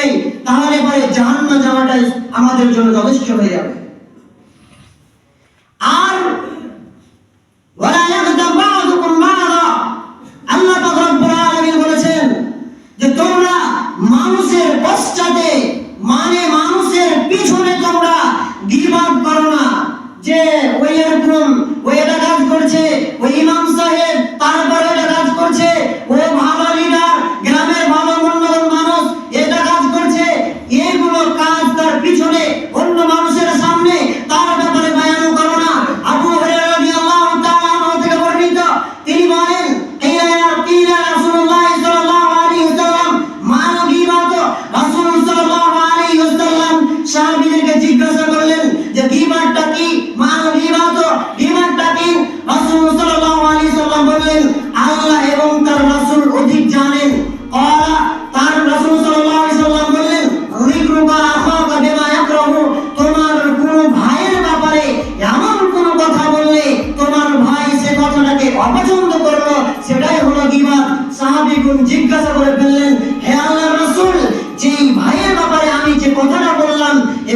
নেই তাহলে পরে না যাওয়াটাই আমাদের জন্য যথেষ্ট হয়ে যাবে।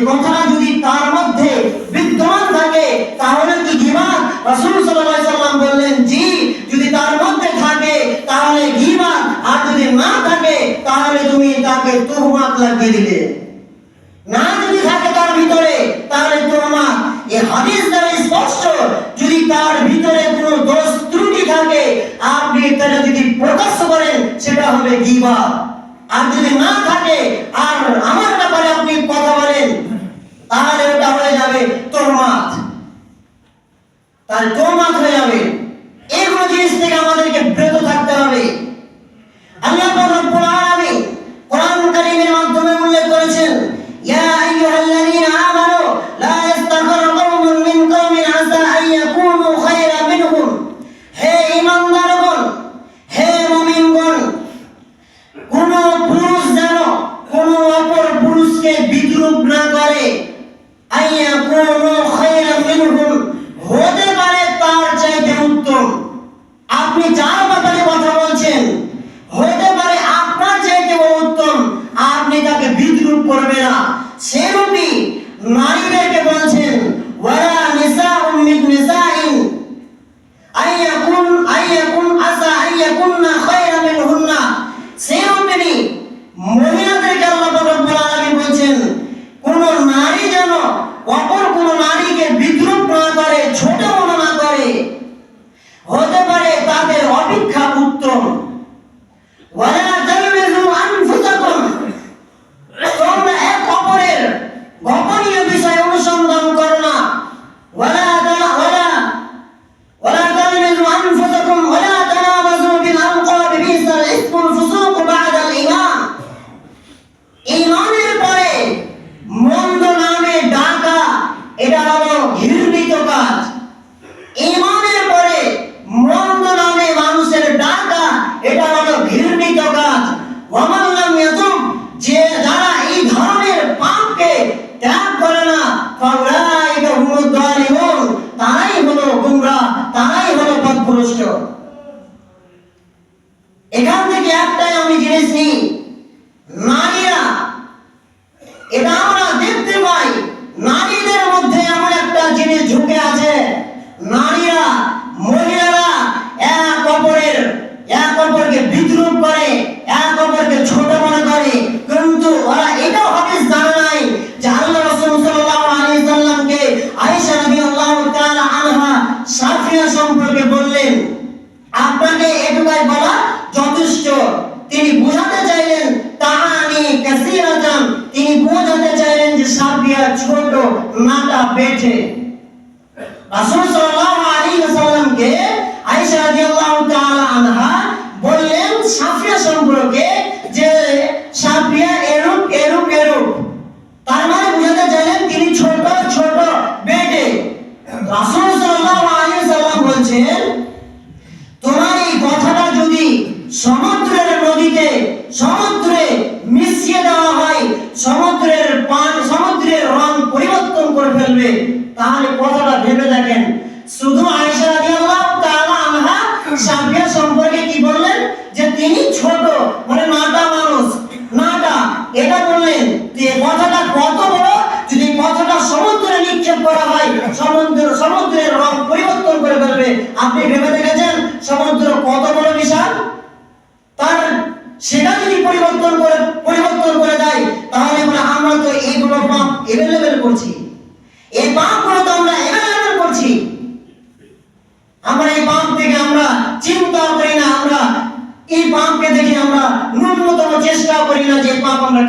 কথাটা যদি তার মধ্যে বিদ্যমান থাকে, তাহলে কি গিবাদ রাসূল সাল্লাল্লাহু আলাইহি বললেন, জি, যদি তার মধ্যে থাকে, তাহলে গিবাদ আর যদি না থাকে, তাহলে তুমি তাকে তুহমাত লাগিয়ে দিলে। না যদি থাকে তার ভিতরে, তাহলে তুহমাত। এই হাদিস দ্বারা স্পষ্ট, যদি তার ভিতরে কোনো দোষ ত্রুটি থাকে, আপনি তাহলে যদি প্রকাশ করেন, সেটা হবে গিবাদ আর যদি না থাকে أنتم ولا تلمزوا أنفسكم তোমরা এক অপরের গোপনীয় বিষয় অনুসন্ধান করো না ولا ولا ولا تلمزوا أنفسكم ولا تنابزوا بالألقاب بئس الاسم الفسوق بعد الإيمان ইমানের পরে মন্দ নামে ডাকা এটা হলো ঘৃণিত কাজ mente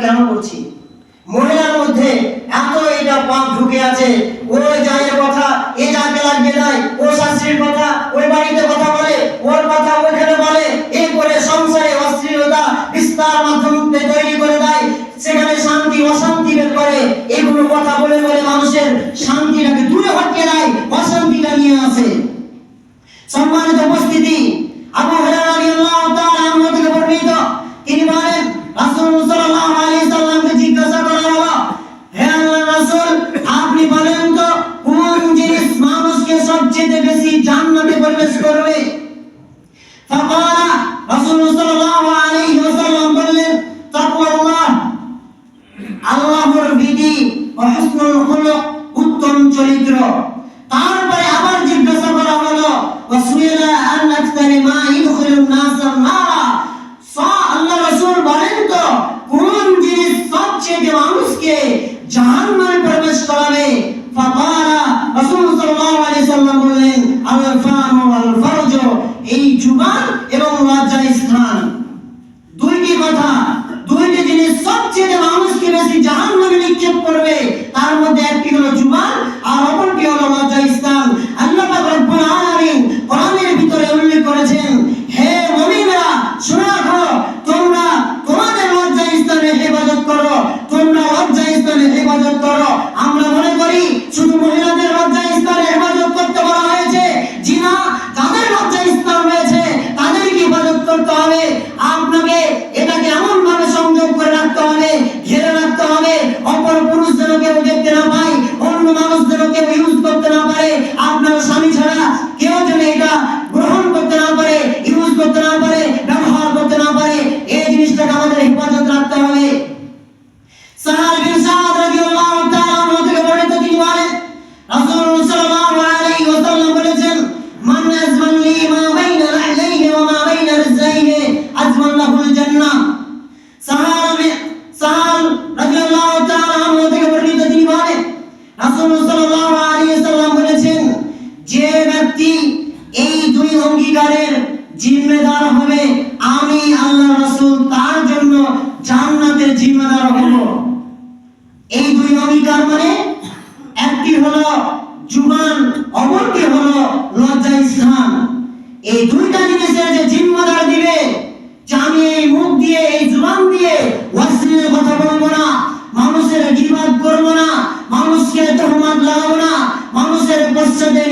কেন করছি? মহিলার মধ্যে এত এটা পাপ ঢুকে আছে। ও যায় কথা, এ যাকে লাগিয়ে দেয় ও শাস্ত্রীর কথা, ওই বাড়িতে কথা বলে, ওর কথা ওইখানে বলে এই করে সংসারে অশ্লীলতা, বিস্তার মাধ্যমে তৈরি করে দেয়। সেখানে শান্তি, অশান্তি বের করে। এগুলো কথা বলে বলে মানুষের শান্তি নাকি দূরে হটকে দেয়, অশান্তিটা নিয়ে আসে। সম্মানিত উপস্থিতি আবহাওয়া বিস্ফোরণ হলো উত্তম চরিত্র। তারপরে আবার জিজ্ঞাসা করা হলো ওয়াসুইলা আন মা ইদখুলুন নাসা নারা? সা, আল্লাহ রাসূল বলেন তো, কোন জিনিস সবচেয়ে মানুষকে জাহান্নামে প্রবেশ করাবে? ফাকালা রাসূল সাল্লাল্লাহু আলাইহি সাল্লাম বললেন আল ফাম ওয়াল ফারজ এই জুবান এবং লজ্জা স্থান। অধিকারের জিম্মেদার হবে। আমি আল্লাহ রাসুল, তার জন্য জান্নাতের জিম্মেদার হব। এই দুই অধিকার মানে একটি হলো জুবান, অপরটি হলো লজ্জা ইসলাম এই দুইটা জিনিসের যে জিম্মেদার দিবে, যে আমি এই মুখ দিয়ে, এই জুবান দিয়ে ওয়াসিনের কথা বলব না, মানুষের বিবাদ করব না, মানুষকে তহমাদ লাগাবো না, মানুষের পশ্চাতে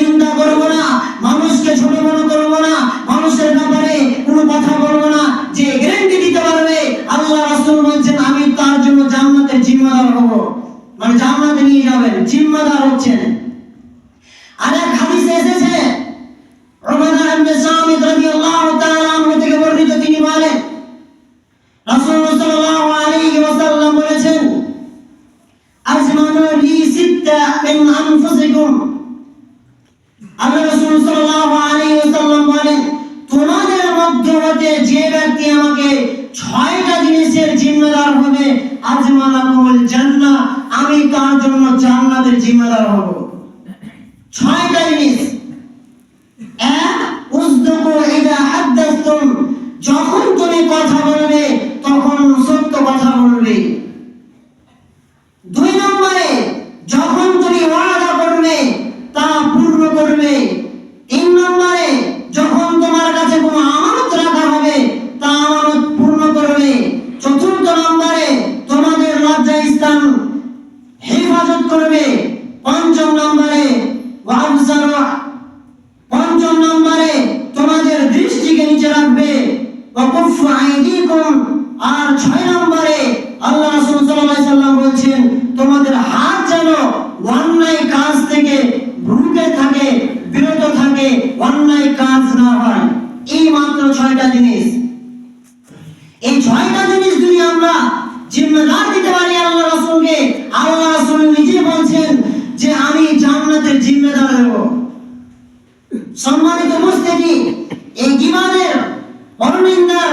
মধ্যে যে ব্যক্তি আমাকে ছয়টা জিনিসের জিম্মেদার হবে আজমালা কমল জান্না আমি তার জন্য জান্নাতের জিম্মেদার হব। ছয়টা জিনিস। এক উজদুকু ইদা হাদাসতুম যখন তুমি কথা বলো জিনিস যদি আমরা জিম্মেদার দিতে পারি আল্লাহ রাসূলকে আল্লাহ রাসূল নিজে বলছেন যে আমি জান্নাতের জিম্মেদার হব। সম্মানিত মুসলিম এই জীবনের অরবিন্দার